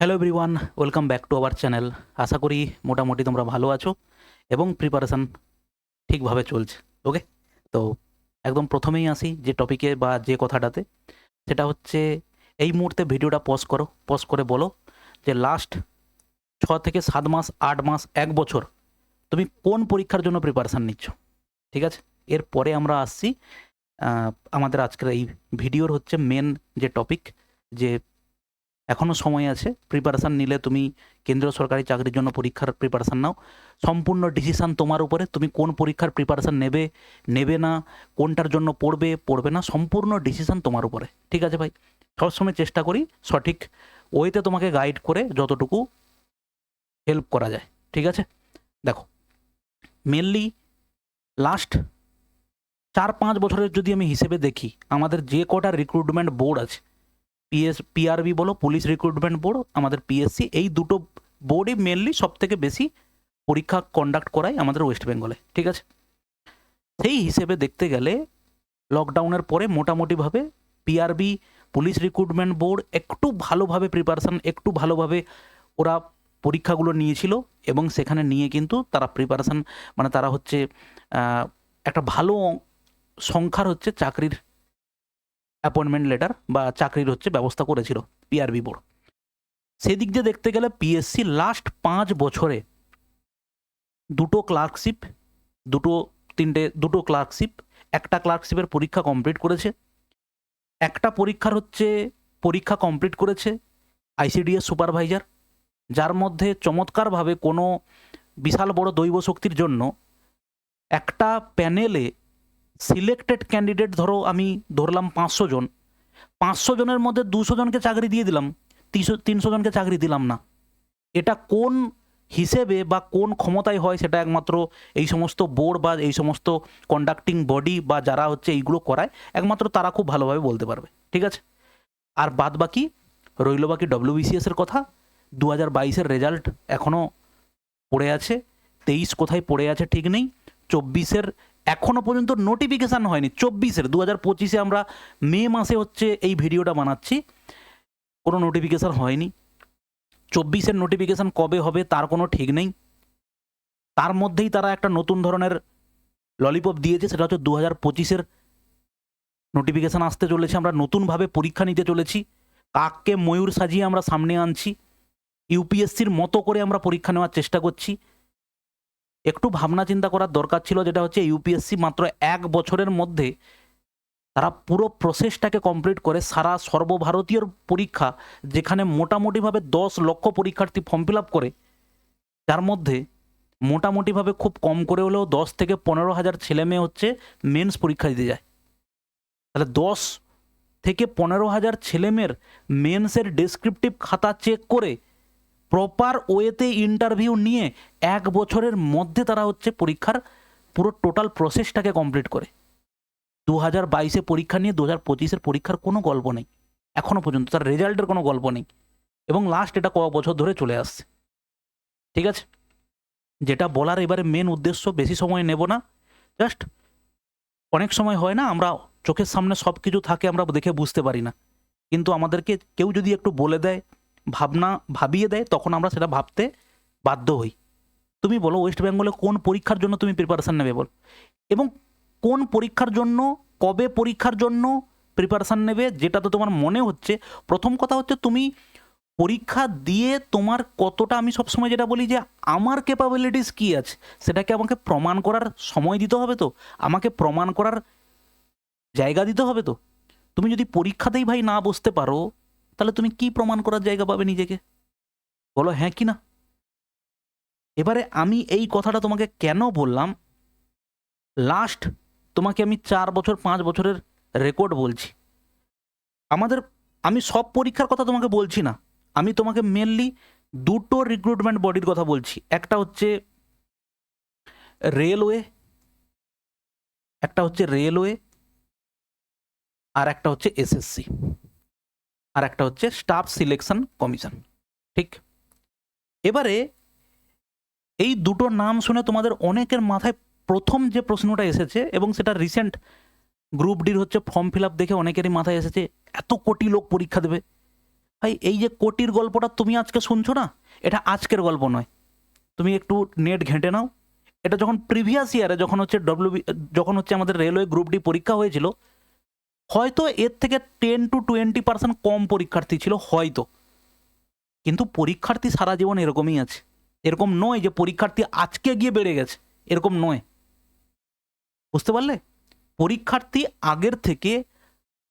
Hello everyone welcome back to our channel আশা করি মোটামুটি তোমরা ভালো আছো এবং প্রিপারেশান ঠিকভাবে চলছে ওকে তো একদম প্রথমেই আসি যে টপিকে বা যে কথাটাতে, সেটা হচ্ছে এই মুহূর্তে ভিডিওটা পজ করো পজ করে বলো যে লাস্ট ছ থেকে সাত মাস, আট মাস, এক বছর তুমি কোন পরীক্ষার জন্য প্রিপারেশান নিচ্ছ, ঠিক আছে? এরপরে আমরা আসছি আমাদের আজকের এই ভিডিওর হচ্ছে মেন যে টপিক যে এখনও সময় আছে। প্রিপারেশান নিলে তুমি কেন্দ্রীয় সরকারি চাকরির জন্য পরীক্ষার প্রিপারেশান নাও। সম্পূর্ণ ডিসিশান তোমার উপরে। তুমি কোন পরীক্ষার প্রিপারেশান নেবে নেবে না, কোনটার জন্য পড়বে পড়বে না, সম্পূর্ণ ডিসিশান তোমার উপরে। ঠিক আছে ভাই? সবসময় চেষ্টা করি সঠিক ওয়েতে তোমাকে গাইড করে যতটুকু হেল্প করা যায়। ঠিক আছে? দেখো মেনলি লাস্ট চার পাঁচ বছরের যদি আমি হিসেবে দেখি, আমাদের যে কটা রিক্রুটমেন্ট বোর্ড আছে পিএস পিআরবি বলো পুলিশ রিক্রুটমেন্ট বোর্ড আমাদের পিএসসি এই দুটো বোর্ডই মেনলি সব থেকে বেশি পরীক্ষা কন্ডাক্ট করায় আমাদের ওয়েস্ট বেঙ্গলে ঠিক আছে? সেই হিসেবে দেখতে গেলে লকডাউনের পরে মোটামুটিভাবে পিআরবি পুলিশ রিক্রুটমেন্ট বোর্ড একটু ভালোভাবে প্রিপারেশান একটু ভালোভাবে ওরা পরীক্ষাগুলো নিয়েছিল এবং সেখানে নিয়ে কিন্তু তারা প্রিপারেশান মানে তারা হচ্ছে একটা ভালো সংখ্যার হচ্ছে চাকরির অ্যাপয়েন্টমেন্ট লেটার বা চাকরির হচ্ছে ব্যবস্থা করেছিল পিআরবি বোর্ড সেদিক দিয়ে দেখতে গেলে পিএসসি লাস্ট পাঁচ বছরে দুটো ক্লার্কশিপ দুটো তিনটে, দুটো ক্লার্কশিপ একটা ক্লার্কশিপের পরীক্ষা কমপ্লিট করেছে। একটা পরীক্ষার হচ্ছে পরীক্ষা কমপ্লিট করেছে আইসিডিএস সুপারভাইজার যার মধ্যে চমৎকারভাবে কোনো বিশাল বড় দৈব শক্তির জন্য একটা প্যানেলে সিলেক্টেড ক্যান্ডিডেট ধরো আমি ধরলাম পাঁচশো জন। পাঁচশো জনের মধ্যে দুশো জনকে চাকরি দিয়ে দিলাম, তিনশো তিনশো জনকে চাকরি দিলাম না। এটা কোন হিসেবে বা কোন ক্ষমতায় হয় সেটা একমাত্র এই সমস্ত বোর্ড বা এই সমস্ত কন্ডাক্টিং বডি বা যারা হচ্ছে এইগুলো করায়, একমাত্র তারা খুব ভালোভাবে বলতে পারবে। ঠিক আছে? আর বাদ বাকি রইল বাকি ডব্লিউবিসিএস এর কথা। দু হাজার বাইশের রেজাল্ট এখনও পড়ে আছে, তেইশ কোথায় পড়ে আছে ঠিক নেই। চব্বিশের এখনও পর্যন্ত নোটিফিকেশান হয়নি। চব্বিশের দু হাজার পঁচিশে আমরা মে মাসে হচ্ছে এই ভিডিওটা বানাচ্ছি। কোনো নোটিফিকেশান হয়নি। চব্বিশের নোটিফিকেশান কবে হবে তার কোনো ঠিক নেই। তার মধ্যেই তারা একটা নতুন ধরনের ললিপপ দিয়েছে, সেটা হচ্ছে দু হাজার পঁচিশের নোটিফিকেশান আসতে চলেছে। আমরা নতুনভাবে পরীক্ষা নিতে চলেছি। কাককে ময়ূর সাজিয়ে আমরা সামনে আনছি। ইউপিএসসির মতো করে আমরা পরীক্ষা নেওয়ার চেষ্টা করছি। একটু ভাবনা চিন্তা করার দরকার ছিল, যেটা হচ্ছে ইউপিএসসি মাত্র এক বছরের মধ্যে তারা পুরো প্রসেসটাকে কমপ্লিট করে সারা সর্বভারতীয় পরীক্ষা, যেখানে মোটামুটিভাবে দশ লক্ষ পরীক্ষার্থী ফর্ম ফিল আপ করে যার মধ্যে মোটামুটিভাবে খুব কম করে হলেও দশ থেকে পনেরো হাজার ছেলে মেয়ে হচ্ছে মেন্স পরীক্ষা দিতে যায়। তাহলে দশ থেকে পনেরো হাজার ছেলেমেয়ের মেন্সের ডেসক্রিপটিভ খাতা চেক করে প্রপার ওয়েতে ইন্টারভিউ নিয়ে এক বছরের মধ্যে তারা হচ্ছে পরীক্ষার পুরো টোটাল প্রসেসটাকে কমপ্লিট করে। দু হাজার বাইশে পরীক্ষা নিয়ে দু হাজার পঁচিশের পরীক্ষার কোনো গল্প নেই। এখনও পর্যন্ত তার রেজাল্টের কোনো গল্প নেই। এবং লাস্ট এটা ক বছর ধরে চলে আসছে। ঠিক আছে? যেটা বলার এবারে মেন উদ্দেশ্য, বেশি সময় নেব না। জাস্ট অনেক সময় হয় না, আমরা চোখের সামনে সব কিছু থাকে, আমরা দেখে বুঝতে পারি না। কিন্তু আমাদেরকে কেউ যদি একটু বলে দেয় ভাবনা ভাবিয়ে দেয়, তখন আমরা সেটা ভাবতে বাধ্য হই। তুমি বলো ওয়েস্ট বেঙ্গলে কোন পরীক্ষার জন্য তুমি প্রিপারেশান নেবে বল? এবং কোন পরীক্ষার জন্য, কবে পরীক্ষার জন্য প্রিপারেশান নেবে, যেটা তো তোমার মনে হচ্ছে? প্রথম কথা হচ্ছে তুমি পরীক্ষা দিয়ে তোমার কতটা, আমি সবসময় যেটা বলি যে আমার ক্যাপাবিলিটিস কী আছে? সেটাকে আমাকে প্রমাণ করার সময় দিতে হবে তো? আমাকে প্রমাণ করার জায়গা দিতে হবে তো? তুমি যদি পরীক্ষাতেই ভাই না বসতে পারো তাহলে তুমি কি প্রমাণ করার জায়গা পাবে নিজেকে? বলো হ্যাঁ কি না? এবারে আমি এই কথাটা তোমাকে কেন বললাম? লাস্ট তোমাকে আমি চার বছর, পাঁচ বছরের রেকর্ড বলছি। আমাদের, আমি সব পরীক্ষার কথা তোমাকে বলছি না। আমি তোমাকে মেনলি দুটো রিক্রুটমেন্ট বডির কথা বলছি। একটা হচ্ছে রেলওয়ে একটা হচ্ছে রেলওয়ে আর একটা হচ্ছে এসএসসি আর একটা হচ্ছে স্টাফ সিলেকশন কমিশন। ঠিক? এবারে এই দুটো নাম শুনে তোমাদের অনেকের মাথায় প্রথম যে প্রশ্নটা এসেছে এবং সেটা রিসেন্ট গ্রুপ ডির হচ্ছে ফর্ম ফিল আপ দেখে অনেকেরই মাথায় এসেছে, এত কোটি লোক পরীক্ষা দেবে। ভাই, এই যে কোটির গল্পটা তুমি আজকে শুনছো না? এটা আজকের গল্প নয়। তুমি একটু নেট ঘেঁটে নাও। এটা যখন প্রিভিয়াস ইয়ারে যখন হচ্ছে ডব্লিউ যখন হচ্ছে আমাদের রেলওয়ে গ্রুপ ডি পরীক্ষা হয়েছিল হয়তো এর থেকে টেন টু টোয়েন্টি পার্সেন্ট কম পরীক্ষার্থী ছিল, হয়তো। কিন্তু পরীক্ষার্থী সারা জীবন এরকমই আছে। এরকম নয় যে পরীক্ষার্থী আজকে গিয়ে বেড়ে গেছে। এরকম নয়। বুঝতে পারলে? পরীক্ষার্থী আগের থেকে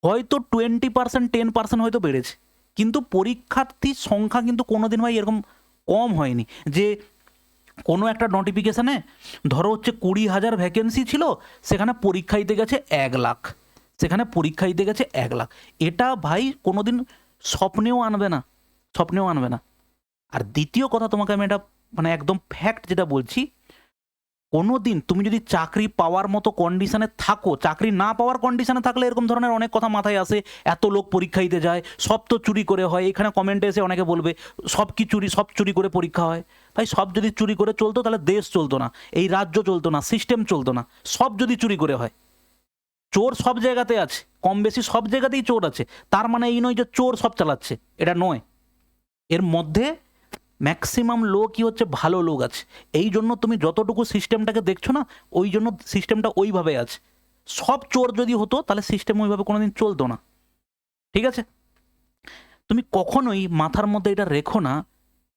হয়তো টোয়েন্টি পার্সেন্ট টেন পার্সেন্ট হয়তো বেড়েছে। কিন্তু পরীক্ষার্থীর সংখ্যা কিন্তু কোনোদিন ভাই এরকম কম হয়নি। যে কোনো একটা নোটিফিকেশানে ধরো হচ্ছে কুড়ি হাজার ভ্যাকেন্সি ছিল, সেখানে পরীক্ষা দিতে গেছে এক লাখ। সেখানে পরীক্ষা দিতে গেছে এক লাখ। এটা ভাই কোনোদিন স্বপ্নেও আনবে না, স্বপ্নেও আনবে না। আর দ্বিতীয় কথা তোমাকে আমি এটা মানে একদম ফ্যাক্ট যেটা বলছি কোনো দিন তুমি যদি চাকরি পাওয়ার মতো কন্ডিশনে থাকো, চাকরি না পাওয়ার কন্ডিশনে থাকলে এরকম ধরনের অনেক কথা মাথায় আসে, এত লোক পরীক্ষা দিতে যায়, সব তো চুরি করে হয়, এখানে কমেন্টে এসে অনেকে বলবে, সব কি চুরি, সব চুরি করে পরীক্ষা হয়। ভাই সব যদি চুরি করে চলতো তাহলে দেশ চলতো না, এই রাজ্য চলতো না সিস্টেম চলতো না, সব যদি চুরি করে হয়। চোর সব জায়গাতে আছে, কম বেশি সব জায়গাতেই চোর আছে। তার মানে এই নয় যে চোর সব চালাচ্ছে, এটা নয়। এর মধ্যে ম্যাক্সিমাম লোকই হচ্ছে ভালো লোক আছে। এই জন্য তুমি যতটুকু সিস্টেমটাকে দেখছ না, ওই জন্য সিস্টেমটা ওইভাবে আছে। সব চোর যদি হতো, তাহলে সিস্টেম ওইভাবে কোনোদিন চলতো না। ঠিক আছে? তুমি কখনোই মাথার মধ্যে এটা রেখো না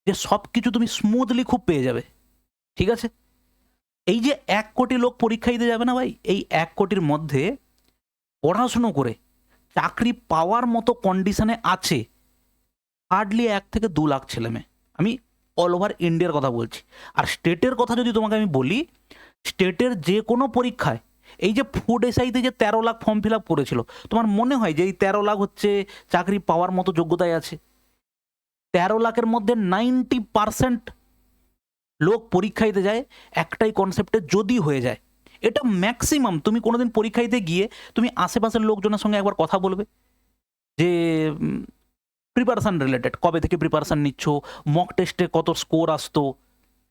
যে সব কিছু তুমি স্মুথলি খুব পেয়ে যাবে। ঠিক আছে? এই যে এক কোটি লোক পরীক্ষা দিতে যাবে না ভাই? এই এক কোটির মধ্যে পড়াশুনো করে চাকরি পাওয়ার মতো কন্ডিশনে আছে হার্ডলি এক থেকে দু লাখ ছেলে মেয়ে। আমি অল ওভার ইন্ডিয়ার কথা বলছি। আর স্টেটের কথা যদি তোমাকে আমি বলি স্টেটের যে কোনো পরীক্ষায় এই যে ফুড এসআইতে যে তেরো লাখ ফর্ম ফিল আপ করেছিল, তোমার মনে হয় যে এই তেরো লাখ হচ্ছে চাকরি পাওয়ার মতো যোগ্যতায় আছে? তেরো লাখের মধ্যে নাইনটি পারসেন্ট লোক পরীক্ষা দিতে যায়, একটাই কনসেপ্টে যদি হয়ে যায়। এটা ম্যাক্সিমাম তুমি কোনোদিন পরীক্ষা দিতে গিয়ে তুমি আশেপাশের লোকজনের সঙ্গে একবার কথা বলবে যে প্রিপারেশান রিলেটেড কবে থেকে প্রিপারেশান নিচ্ছ মক টেস্টে কত স্কোর আসতো,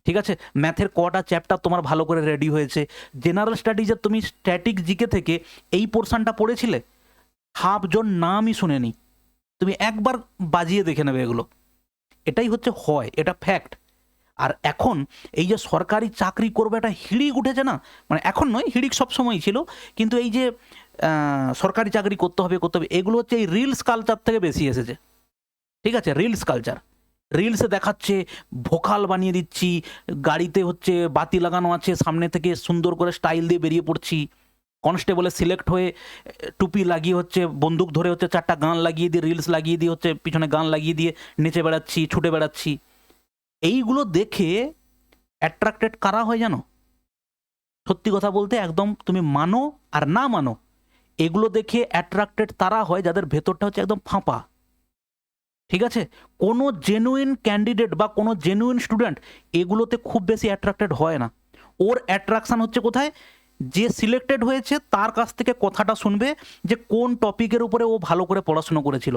ঠিক আছে? ম্যাথের কটা চ্যাপ্টার তোমার ভালো করে রেডি হয়েছে। জেনারেল স্টাডিজে তুমি স্ট্যাটিক জিকে থেকে এই পোর্শনটা পড়েছিলে হাফজন নামই শুনেনি। তুমি একবার বাজিয়ে দেখে নেবে এগুলো। এটাই হচ্ছে হয়, এটা ফ্যাক্ট আর এখন এই যে সরকারি চাকরি করবে একটা হিড়িক উঠেছে না? মানে এখন নয়, হিড়িক সবসময়ই ছিল। কিন্তু এই যে সরকারি চাকরি করতে হবে করতে হবে, এগুলো হচ্ছে এই রিলস কালচার থেকে বেশি এসেছে। ঠিক আছে? রিলস কালচার রিলসে দেখাচ্ছে, ভোকাল বানিয়ে দিচ্ছি, গাড়িতে হচ্ছে বাতি লাগানো আছে, সামনে থেকে সুন্দর করে স্টাইল দিয়ে বেরিয়ে পড়ছি। কনস্টেবলে সিলেক্ট হয়ে টুপি লাগিয়ে হচ্ছে, বন্দুক ধরে হচ্ছে চারটা গান লাগিয়ে দিয়ে রিলস লাগিয়ে দিয়ে হচ্ছে, পিছনে গান লাগিয়ে দিয়ে নেচে বেড়াচ্ছি, ছুটে বেড়াচ্ছি। এইগুলো দেখে অ্যাট্রাক্টেড কারা হয় জানো? সত্যি কথা বলতে একদম তুমি মানো আর না মানো, এগুলো দেখে অ্যাট্রাক্টেড তারা হয় যাদের ভেতরটা হচ্ছে একদম ফাঁপা। ঠিক আছে? কোনো জেনুইন ক্যান্ডিডেট বা কোনো জেনুইন স্টুডেন্ট এগুলোতে খুব বেশি অ্যাট্রাক্টেড হয় না। ওর অ্যাট্রাকশান হচ্ছে কোথায়? যে সিলেক্টেড হয়েছে তার কাছ থেকে কথাটা শুনবে যে কোন টপিকের উপরে ও ভালো করে পড়াশুনো করেছিল।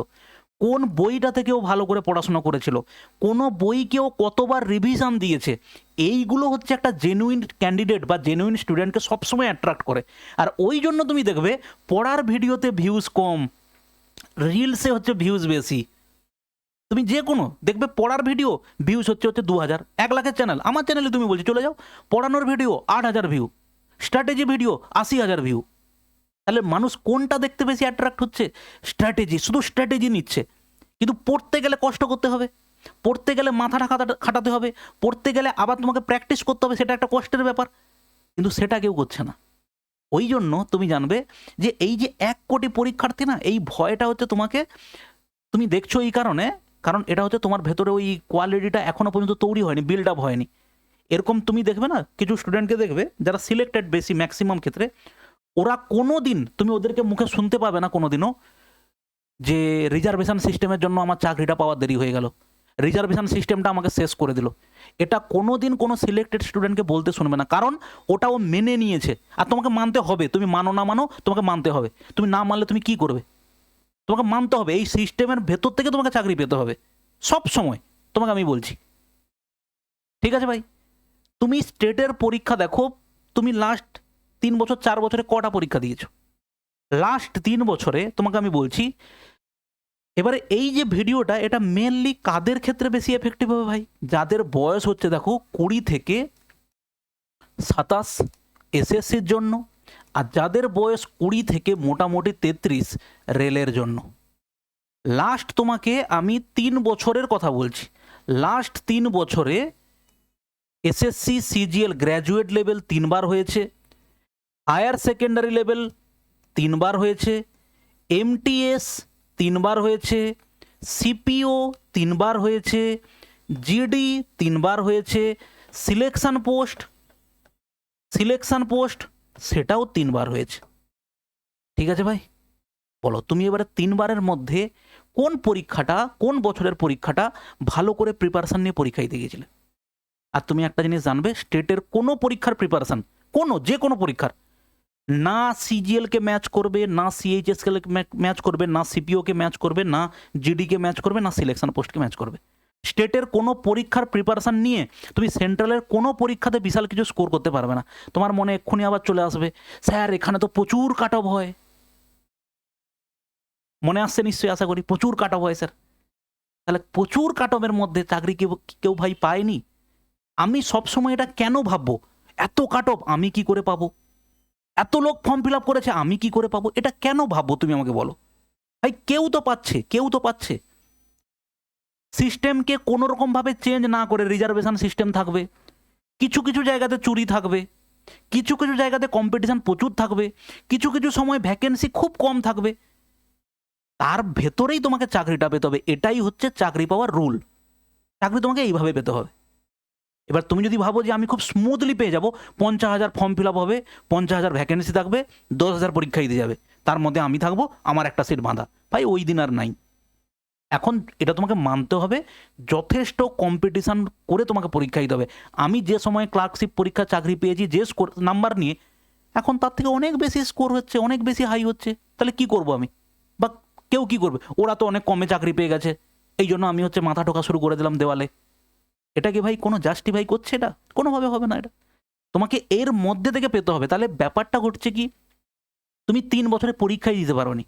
কোন বইটা থেকে ও ভালো করে পড়াশোনা করেছিল? কোনো বইকে ও কতবার রিভিশন দিয়েছে? এইগুলো হচ্ছে একটা জেনুইন ক্যান্ডিডেট বা জেনুইন স্টুডেন্টকে সবসময় অ্যাট্রাক্ট করে। আর ওই জন্য তুমি দেখবে, পড়ার ভিডিওতে ভিউজ কম রিলসে হচ্ছে ভিউজ বেশি। তুমি যে কোনো দেখবে পড়ার ভিডিও ভিউজ হচ্ছে হচ্ছে দু হাজার এক লাখের চ্যানেল আমার চ্যানেলে তুমি বলছি, চলে যাও, পড়ানোর ভিডিও আট হাজার ভিউ স্ট্র্যাটেজি ভিডিও আশি হাজার ভিউ তাহলে মানুষ কোনটা দেখতে বেশি অ্যাট্রাক্ট হচ্ছে? স্ট্র্যাটেজি শুধু স্ট্র্যাটেজি নিচ্ছে। কিন্তু পড়তে গেলে কষ্ট করতে হবে। পড়তে গেলে মাথাটা খাটা খাটাতে হবে। পড়তে গেলে আবার তোমাকে প্র্যাকটিস করতে হবে, সেটা একটা কষ্টের ব্যাপার। কিন্তু সেটা কেউ করছে না। ওই জন্য তুমি জানবে যে এই যে এক কোটি পরীক্ষার্থী না, এই ভয়টা হচ্ছে তোমাকে, তুমি দেখছ এই কারণে, কারণ এটা হচ্ছে তোমার ভেতরে ওই কোয়ালিটিটা এখনও পর্যন্ত তৈরি হয়নি বিল্ড আপ হয়নি। এরকম তুমি দেখবে না, কিছু স্টুডেন্টকে দেখবে, যারা সিলেক্টেড বেশি ম্যাক্সিমাম ক্ষেত্রে ওরা কোনো দিন তুমি ওদেরকে মুখে শুনতে পাবে না কোনো দিনও যে রিজার্ভেশন সিস্টেমের জন্য আমার চাকরিটা পাওয়ার দেরি হয়ে গেল। রিজার্ভেশন সিস্টেমটা আমাকে শেষ করে দিল। এটা কোনো দিন কোনো সিলেক্টেড স্টুডেন্টকে বলতে শুনবে না, কারণ ওটা ও মেনে নিয়েছে। আর তোমাকে মানতে হবে, তুমি মানো না মানো, তোমাকে মানতে হবে। তুমি না মানলে তুমি কি করবে? তোমাকে মানতে হবে, এই সিস্টেমের ভেতর থেকে তোমাকে চাকরি পেতে হবে। সব সময়, তোমাকে আমি বলছি। ঠিক আছে ভাই? তুমি স্টেটের পরীক্ষা দেখো, তুমি লাস্ট তিন বছর, চার বছরে কটা পরীক্ষা দিয়েছ? লাস্ট তিন বছরে, তোমাকে আমি বলছি, এবারে এই যে ভিডিওটা, এটা মেনলি কাদের ক্ষেত্রে বেশি এফেক্টিভ হবে ভাই? যাদের বয়স হচ্ছে, দেখো, কুড়ি থেকে সাতাশ এসএসসির জন্য, আর যাদের বয়স কুড়ি থেকে মোটামুটি তেত্রিশ রেলের জন্য। লাস্ট তোমাকে আমি তিন বছরের কথা বলছি। লাস্ট তিন বছরে এসএসসি, সিজিএল গ্র্যাজুয়েট লেভেল তিনবার হয়েছে। হায়ার সেকেন্ডারি লেভেল তিনবার হয়েছে, এমটিএস তিনবার হয়েছে, সিপিও তিনবার হয়েছে, জিডি তিনবার হয়েছে, সিলেকশন পোস্ট সিলেকশন পোস্ট সেটাও তিনবার হয়েছে। ঠিক আছে ভাই? বলো, তুমি এবারে তিনবারের মধ্যে কোন পরীক্ষাটা, কোন বছরের পরীক্ষাটা ভালো করে প্রিপারেশান নিয়ে পরীক্ষা দিতে গিয়েছিলে? আর তুমি একটা জিনিস জানবে স্টেটের কোনো পরীক্ষার প্রিপারেশান কোনো, যে কোনো পরীক্ষার না সিজিএলকে ম্যাচ করবে, না সিএইচএসকে ম্যাচ করবে, না সিপিওকে ম্যাচ করবে, না জিডিকে ম্যাচ করবে, না সিলেকশন পোস্টকে ম্যাচ করবে। স্টেটের কোনো পরীক্ষার প্রিপারেশান নিয়ে তুমি সেন্ট্রালের কোনো পরীক্ষাতে বিশাল কিছু স্কোর করতে পারবে না। তোমার মনে এক্ষুনি আবার চলে আসবে, স্যার, এখানে তো প্রচুর কাট অফ হয়। মনে আসছে নিশ্চয়ই, আশা করি, প্রচুর কাট অফ হয়, স্যার। তাহলে প্রচুর কাট অফের মধ্যে চাকরি কেউ কেউ ভাই পায়নি? আমি সবসময় এটা কেন ভাববো? এত কাট অফ আমি কি করে পাবো? এত লোক ফর্ম ফিল আপ করেছে, আমি কি করে পাবো? এটা কেন ভাববো তুমি আমাকে বলো? ভাই, কেউ তো পাচ্ছে, কেউ তো পাচ্ছে। সিস্টেমকে কোনো রকমভাবে চেঞ্জ না করে রিজার্ভেশন সিস্টেম থাকবে। কিছু কিছু জায়গাতে চুরি থাকবে। কিছু কিছু জায়গাতে কম্পিটিশন প্রচুর থাকবে। কিছু কিছু সময় ভ্যাকেন্সি খুব কম থাকবে। তার ভেতরেই তোমাকে চাকরিটা পেতে হবে। এটাই হচ্ছে চাকরি পাওয়ার রুল চাকরি তোমাকে এইভাবে পেতে হবে। এবার তুমি যদি ভাবো যে আমি খুব স্মুথলি পেয়ে যাব, পঞ্চাশ হাজার ফর্ম ফিল আপ হবে, পঞ্চাশ হাজার ভ্যাকেন্সি থাকবে, দশ হাজার পরীক্ষা দিতে যাবে। তার মধ্যে আমি থাকব, আমার একটা সিট বাঁধা। ভাই, ওই দিন আর নাই। এখন এটা তোমাকে মানতে হবে, যথেষ্ট কম্পিটিশান করে তোমাকে পরীক্ষা দিতে হবে। আমি যে সময় ক্লার্কশিপ পরীক্ষা চাকরি পেয়েছি, যে স্কোর নাম্বার নিয়ে, এখন তার থেকে অনেক বেশি স্কোর হচ্ছে, অনেক বেশি হাই হচ্ছে। তাহলে কি করব আমি? বা কেউ কি করবে? ওরা তো অনেক কমে চাকরি পেয়ে গেছে। এই জন্য আমি হচ্ছে মাথা ঠোকা শুরু করে দিলাম দেওয়ালে। এটা কি ভাই কোনো জাস্টিফাই করছে এটা? কোনোভাবে হবে না এটা। তোমাকে এর মধ্যে থেকে পেতে হবে। তাহলে ব্যাপারটা ঘটছে কি? তুমি তিন বছরে পরীক্ষাই দিতে পারো নি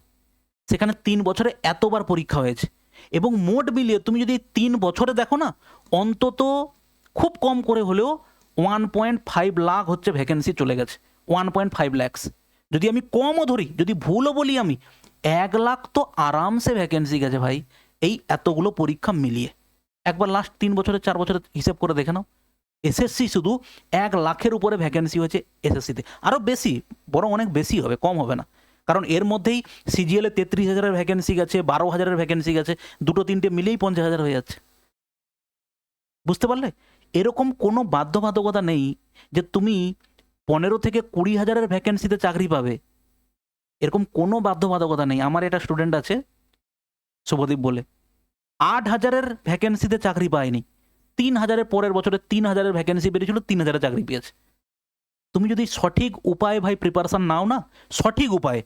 সেখানে তিন বছরে এতবার পরীক্ষা হয়েছে। এবং মোট মিলিয়ে তুমি যদি তিন বছরে দেখো না, অন্তত খুব কম করে হলেও ওয়ান পয়েন্ট ফাইভ লাখ হচ্ছে ভ্যাকেন্সি চলে গেছে। ওয়ান পয়েন্ট ফাইভ ল্যাক্স যদি আমি কমও ধরি, যদি ভুলও বলি আমি, এক লাখ তো আরামসে ভ্যাকেন্সি গেছে ভাই। এই এতগুলো পরীক্ষা মিলিয়ে। একবার লাস্ট তিন বছরের চার বছরের হিসেব করে দেখে নাও। এসএসসি শুধু এক লাখের উপরে ভ্যাকেন্সি হয়েছে এসএসসিতে আরও বেশি, বরং অনেক বেশি হবে, কম হবে না। কারণ এর মধ্যেই সিজিএলে তেত্রিশ হাজারের ভ্যাকেন্সি গেছে, বারো হাজারের ভ্যাকেন্সি গেছে, দুটো তিনটে মিলেই পঞ্চাশ হাজার হয়ে যাচ্ছে। বুঝতে পারলে? এরকম কোনো বাধ্যবাধকতা নেই যে তুমি পনেরো থেকে কুড়ি হাজারের ভ্যাকেন্সিতে চাকরি পাবে। এরকম কোনো বাধ্যবাধকতা নেই। আমার এটা স্টুডেন্ট আছে, শুভদীপ বলে। আট হাজারের ভ্যাকেন্সিতে চাকরি পায়নি। তিন হাজারের পরের বছরে তিন হাজারের ভ্যাকেন্সি বেরিয়েছিল তিন হাজারে চাকরি পেয়েছে। তুমি যদি সঠিক উপায়ে ভাই প্রিপারেশান নাও না, সঠিক উপায়ে।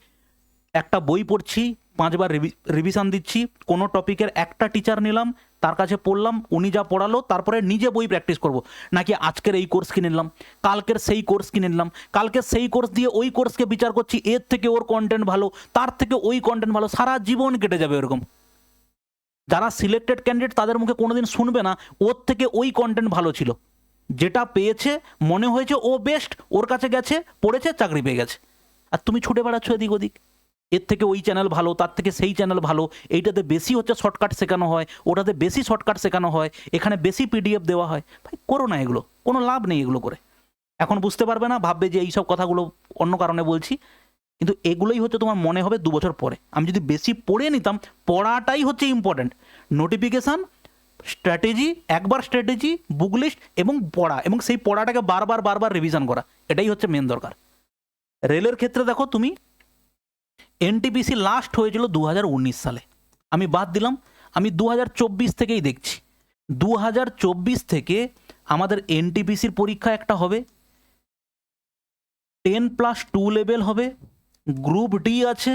একটা বই পড়ছি, পাঁচবার রিভিশন দিচ্ছি, কোনো টপিকের একটা টিচার নিলাম, তার কাছে পড়লাম, উনি যা পড়ালো, তারপরে নিজে বই প্র্যাকটিস করব। নাকি আজকের এই কোর্স কিনে নিলাম, কালকের সেই কোর্স কিনে নিলাম, কালকে সেই কোর্স দিয়ে ওই কোর্সকে বিচার করছি, এর থেকে ওর কন্টেন্ট ভালো, তার থেকে ওই কন্টেন্ট ভালো, সারা জীবন কেটে যাবে এরকম। যারা সিলেক্টেড ক্যান্ডিডেট তাদের মুখে কোনোদিন শুনবে না, ওর থেকে ওই কন্টেন্ট ভালো ছিল। যেটা পেয়েছে, মনে হয়েছে ও বেস্ট ওর কাছে গেছে, পড়েছে, চাকরি পেয়ে গেছে। আর তুমি ছুটে বেড়াচ্ছ এদিক ওদিক। এর থেকে ওই চ্যানেল ভালো, তার থেকে সেই চ্যানেল ভালো, এইটাতে বেশি হচ্ছে শর্টকাট শেখানো হয়, ওটাতে বেশি শর্টকাট শেখানো হয়, এখানে বেশি পিডিএফ দেওয়া হয়। ভাই, করো না এগুলো, কোনো লাভ নেই এগুলো করে। এখন বুঝতে পারবে না, ভাববে যে এইসব কথাগুলো অন্য কারণে বলছি। কিন্তু এগুলোই হচ্ছে তোমার মনে হবে দু বছর পরে। আমি যদি বেশি পড়ে নিতাম, পড়াটাই হচ্ছে ইম্পর্ট্যান্ট নোটিফিকেশান স্ট্র্যাটেজি একবার স্ট্র্যাটেজি বুক লিস্ট এবং পড়া এবং সেই পড়াটাকে বারবার বারবার রিভিশন করা, এটাই হচ্ছে মেন দরকার। রেলের ক্ষেত্রে দেখো তুমি এনটিপিসি লাস্ট হয়েছিল দু হাজার উনিশ সালে। আমি বাদ দিলাম, আমি দু হাজার চব্বিশ থেকেই দেখছি। দু হাজার চব্বিশ থেকে আমাদের এনটিপিসির পরীক্ষা একটা হবে টেন প্লাস টু লেভেল হবে গ্রুপ ডি আছে,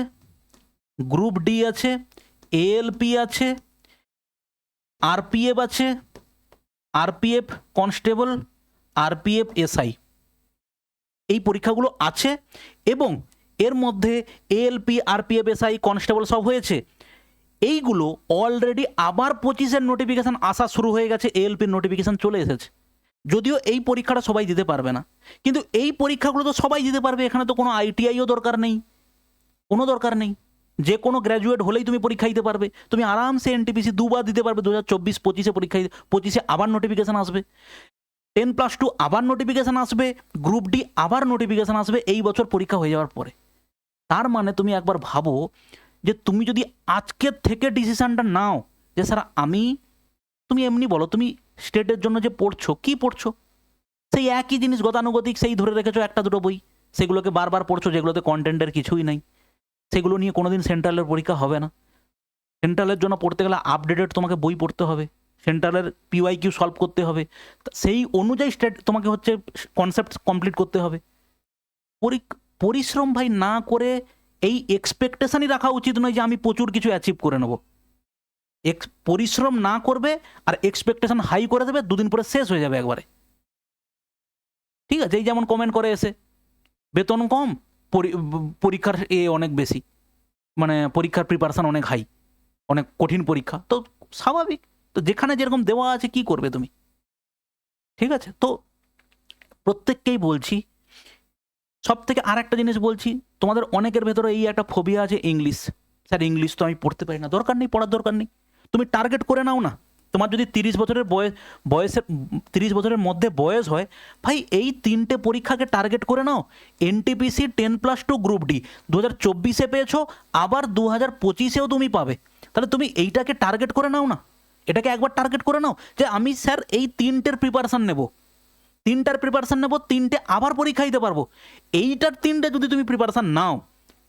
গ্রুপ ডি আছে এএলপি আছে আরপিএফ আছে আরপিএফ কনস্টেবল আরপিএফ এসআই এই পরীক্ষাগুলো আছে এবং এর মধ্যে এএলপি আরপিএফ এসআই কনস্টেবল সব হয়েছে। এইগুলো অলরেডি আবার পঁচিশের নোটিফিকেশান আসা শুরু হয়ে গেছে এএলপির নোটিফিকেশান চলে এসেছে। যদিও এই পরীক্ষাটা সবাই দিতে পারবে না। কিন্তু এই পরীক্ষাগুলো তো সবাই দিতে পারবে, এখানে তো কোনো আইটিআইও দরকার নেই। কোনো দরকার নেই। যে কোনো গ্র্যাজুয়েট হলেই তুমি পরীক্ষা দিতে পারবে। তুমি আরামসে এনটিপিসি দুবার দিতে পারবে দু হাজার চব্বিশ পঁচিশে পরীক্ষা পঁচিশে আবার নোটিফিকেশান আসবে। টেন প্লাস টু আবার নোটিফিকেশান আসবে গ্রুপ ডি আবার নোটিফিকেশান আসবে, এই বছর পরীক্ষা হয়ে যাওয়ার পরে। তার মানে তুমি একবার ভাবো যে তুমি যদি আজকের থেকে ডিসিশানটা নাও, যে স্যার আমি, তুমি এমনি বলো, তুমি স্টেটের জন্য যে পড়ছো, কি পড়ছো? সেই একই জিনিস গতানুগতিক, সেই ধরে রেখেছো একটা দুটো বই। সেগুলোকে বারবার পড়ছো, যেগুলোতে কন্টেন্টের কিছুই নাই। সেগুলো নিয়ে কোনোদিন সেন্ট্রালের পরীক্ষা হবে না। সেন্ট্রালের জন্য পড়তে গেলে আপডেটেড তোমাকে বই পড়তে হবে। সেন্ট্রালের পিওয়াই কিউ সলভ করতে হবে। সেই অনুযায়ী স্টেট তোমাকে হচ্ছে কনসেপ্ট কমপ্লিট করতে হবে। পরি- পরিশ্রম ভাই না করে এই এক্সপেকটেশনই রাখা উচিত নয় যে আমি প্রচুর কিছু অ্যাচিভ করে নেব। এক্স পরিশ্রম না করবে আর এক্সপেকটেশন হাই করে দেবে, দুদিন পরে শেষ হয়ে যাবে একবারে। ঠিক আছে? এই যেমন কমেন্ট করে এসে, বেতন কম, পরি- পরীক্ষার এ অনেক বেশি। মানে পরীক্ষার প্রিপারেশন অনেক হাই অনেক কঠিন পরীক্ষা। তো স্বাভাবিক। তো যেখানে যেরকম দেওয়া আছে, কি করবে তুমি? ঠিক আছে? তো প্রত্যেককেই বলছি সব থেকে আর একটা জিনিস বলছি, তোমাদের অনেকের ভেতরে এই একটা ফোবিয়া আছে ইংলিশ স্যার ইংলিশ তো আমি পড়তে পারি না। দরকার নেই, পড়ার দরকার নেই। তুমি টার্গেট করে নাও না। তোমার যদি তিরিশ বছরের বয়স বয়সের, তিরিশ বছরের মধ্যে বয়স হয়, ভাই এই তিনটে পরীক্ষাকে টার্গেট করে নাও। NTPC ten plus two group D দু হাজার চব্বিশে পেয়েছ, আবার দু হাজার পঁচিশেও তুমি পাবে। তাহলে তুমি এইটাকে টার্গেট করে নাও না। এটাকে একবার টার্গেট করে নাও যে আমি স্যার এই তিনটের প্রিপারেশান নেব। তিনটার প্রিপারেশান নেব, তিনটে আবার পরীক্ষা দিতে পারব। এইটার তিনটে যদি তুমি প্রিপারেশান নাও,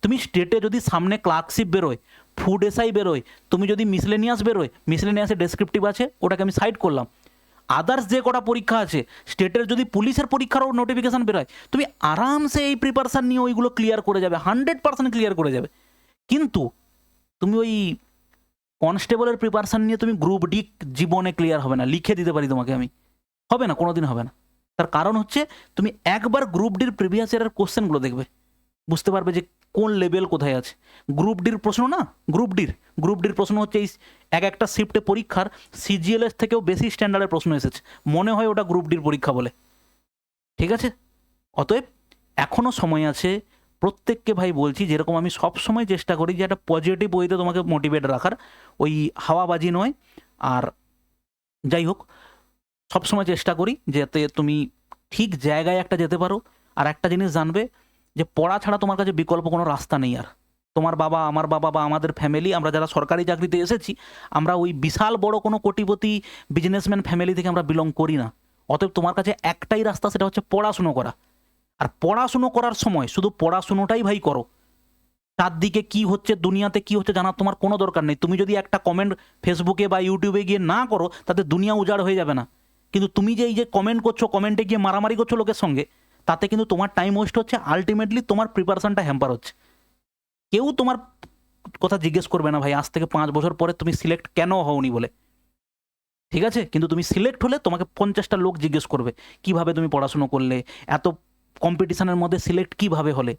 তুমি স্টেটে যদি সামনে ক্লার্কশিপ বেরোয় ফুড এসআই বেরোয়, তুমি যদি মিসলেনিয়াস বেরোয় মিসলেনিয়াসে ডেসক্রিপটিভ আছে, ওটাকে আমি সাইড করলাম। আদার্স যে কটা পরীক্ষা আছে স্টেটের যদি পুলিশের পরীক্ষারও নোটিফিকেশান বেরোয়, তুমি আরামসে এই প্রিপারেশান নিয়ে ওইগুলো ক্লিয়ার করে যাবে হান্ড্রেড পার্সেন্ট ক্লিয়ার করে যাবে। কিন্তু তুমি ওই কনস্টেবলের প্রিপারেশান নিয়ে তুমি গ্রুপ ডি জীবনে ক্লিয়ার হবে না, লিখে দিতে পারি তোমাকে আমি। হবে না, কোনোদিন হবে না। তার কারণ হচ্ছে, তুমি একবার গ্রুপ ডির প্রিভিয়াস ইয়ারের কোশ্চেনগুলো দেখবে। বুঝতে পারবে যে কোন লেভেল কোথায় আছে? গ্রুপ ডির প্রশ্ন না? গ্রুপ ডির গ্রুপ ডির প্রশ্ন হচ্ছে এই এক একটা শিফটে পরীক্ষার সিজিএলএস থেকেও বেশি স্ট্যান্ডার্ডের প্রশ্ন এসেছে। মনে হয় ওটা গ্রুপ ডির পরীক্ষা বলে। ঠিক আছে? অতএব এখনও সময় আছে, প্রত্যেককে ভাই বলছি, যেরকম আমি সব সময় চেষ্টা করি যে একটা পজিটিভ ওয়েতে তোমাকে মোটিভেট রাখার, ওই হাওয়াবাজি নয়। আর যাই হোক সবসময় চেষ্টা করি যাতে তুমি ঠিক জায়গায় একটা যেতে পারো, আর একটা জিনিস জানবে যে পড়া ছাড়া তোমার কাছে বিকল্প কোনো রাস্তা নেই আর। তোমার বাবা, আমার বাবা বা আমাদের ফ্যামিলি আমরা যারা সরকারি চাকরিতে এসেছি, আমরা ওই বিশাল বড় কোনো কোটিপতি বিজনেসম্যান ফ্যামিলি থেকে আমরা বিলং করি না। অতএব তোমার কাছে একটাই রাস্তা, সেটা হচ্ছে পড়াশুনো করা। আর পড়াশুনো করার সময় শুধু পড়াশুনোটাই ভাই করো। চারদিকে কি হচ্ছে, দুনিয়াতে কি হচ্ছে জানার তোমার কোনো দরকার নেই। তুমি যদি একটা কমেন্ট ফেসবুকে বা ইউটিউবে গিয়ে না করো, তাতে দুনিয়া উজাড় হয়ে যাবে না। কিন্তু তুমি যে এই যে কমেন্ট করছ কমেন্টে গিয়ে মারামারি করছ লোকের সঙ্গে তাতে কিন্তু তোমার টাইম ওয়েস্ট হচ্ছে আলটিমেটলি তোমার প্রিপারেশনটা হ্যাম্পার হচ্ছে। কেউ তোমার কথা জিজ্ঞেস করবে না, ভাই, আজ থেকে পাঁচ বছর পরে তুমি সিলেক্ট কেন হওনি? বলে। ঠিক আছে? কিন্তু তুমি সিলেক্ট হলে তোমাকে পঞ্চাশটা লোক জিজ্ঞেস করবে, কীভাবে তুমি পড়াশুনো করলে? এত কম্পিটিশনের মধ্যে সিলেক্ট কীভাবে হলে?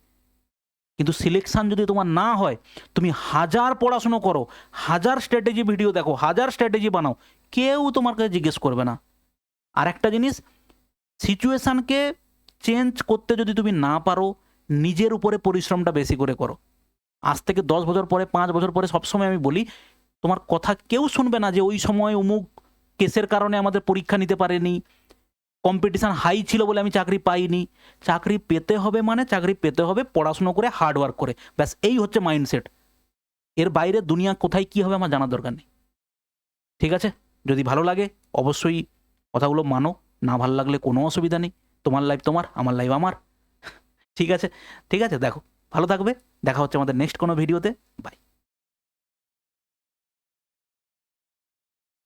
কিন্তু সিলেকশান যদি তোমার না হয়, তুমি হাজার পড়াশুনো করো, হাজার স্ট্র্যাটেজি ভিডিও দেখো, হাজার স্ট্র্যাটেজি বানাও, কেউ তোমার কাছে জিজ্ঞেস করবে না। আর একটা জিনিস সিচুয়েশানকে চেঞ্জ করতে যদি তুমি না পারো, নিজের উপরে পরিশ্রমটা বেশি করে করো। আজ থেকে দশ বছর পরে, পাঁচ বছর পরে সবসময় আমি বলি, তোমার কথা কেউ শুনবে না যে ওই সময় অমুক কেসের কারণে আমাদের পরীক্ষা নিতে পারেনি কম্পিটিশান হাই ছিল বলে আমি চাকরি পাইনি। চাকরি পেতে হবে মানে চাকরি পেতে হবে পড়াশুনো করে হার্ডওয়ার্ক করে। ব্যাস, এই হচ্ছে মাইন্ডসেট এর বাইরে দুনিয়া কোথায় কী হবে আমার জানার দরকার নেই। ঠিক আছে? যদি ভালো লাগে, অবশ্যই কথাগুলো মানো। না ভালো লাগলে কোনো অসুবিধা নেই। তোমার লাইফ তোমার, আমার লাইফ আমার। ঠিক আছে? ঠিক আছে, দেখো। ভালো থাকবে। দেখা হচ্ছে আমাদের নেক্সট কোনো ভিডিওতে বাই